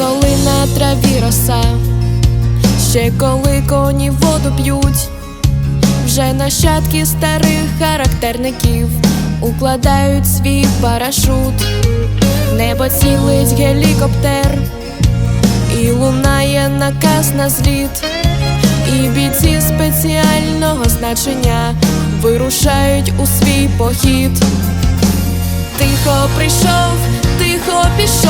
Коли на траві роса, ще коли коні воду п'ють, вже нащадки старих характерників укладають свій парашут, небо цілить гелікоптер, і лунає наказ на зліт, і бійці спеціального значення вирушають у свій похід. Тихо прийшов, тихо пішов,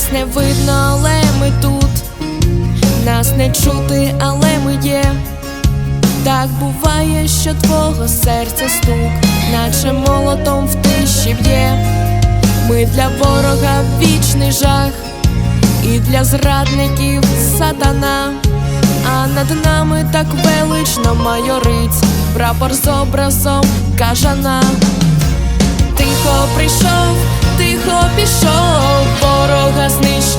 Нас не видно, але ми тут, нас не чути, але ми є. Так буває, що твого серця стук, наче молотом в тиші б'є. Ми для ворога вічний жах, і для зрадників сатана, а над нами так велично майорить прапор з образом кажана. Тихо прийшов, тихо пішов,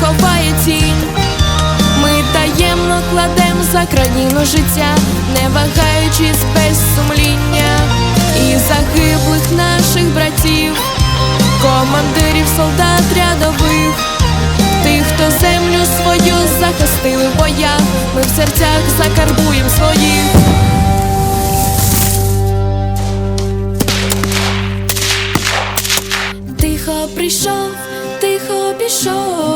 Ховає тінь. Ми таємно кладем за країну життя, не вагаючись без сумління, і загиблих наших братів, командирів, солдат рядових, тих, хто землю свою захистили в ми в серцях закарбуєм своїх. Прийшов, тихо пішов,